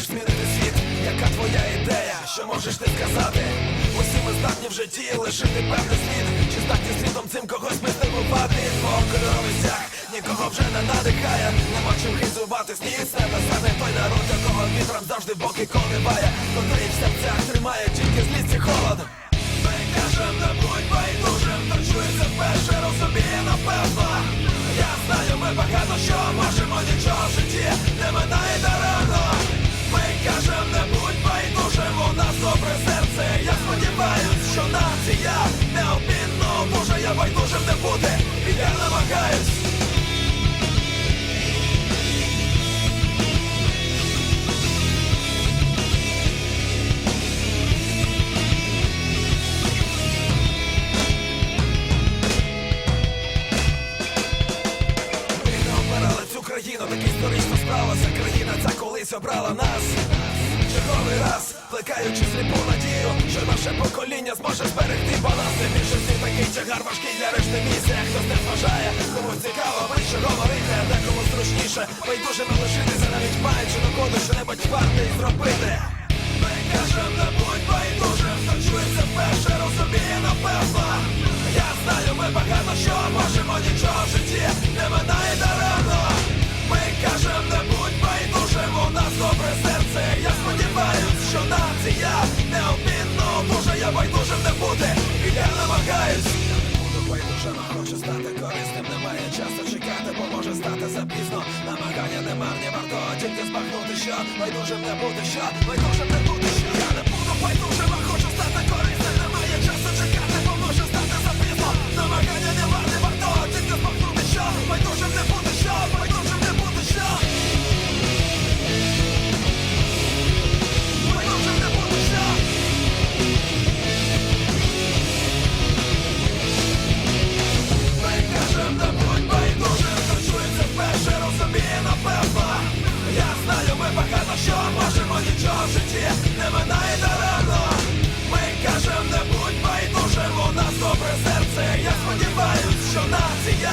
вмієш змінити світ? Яка твоя ідея? Що можеш ти сказати? Усі ми здатні в житті лишити певний слід Чи здатні слідом цим когось ми здивувати? Двокольоровий стяг нікого вже не надихає Нема чим хизувати сніг з тебе стане той народ, якого вітром завжди боки коливає Котрий в серцях тримає тільки злість обрала нас. Черговий раз, плекаючи сліпу надію, що наше покоління зможе зберегти баланс. Не більшості такий тягар важкий для решти місця. Хтось не зважає, комусь цікаво, ви що говорити, а декому зручніше. Байдуже не лишитися, навіть маючи нагоду, що небудь варте і зробити. Ми кажем, не будь байдужим, хто чується вперше, розуміє напевно. Я знаю, ми багато що можемо, нічого в житті не минає даремно. Стати корисним. Немає часу чекати, бо може стати запізно. Намагання не марні, варто тільки збагнути, що байдужим не буде, що байдужим серце Я сподіваюсь, що нація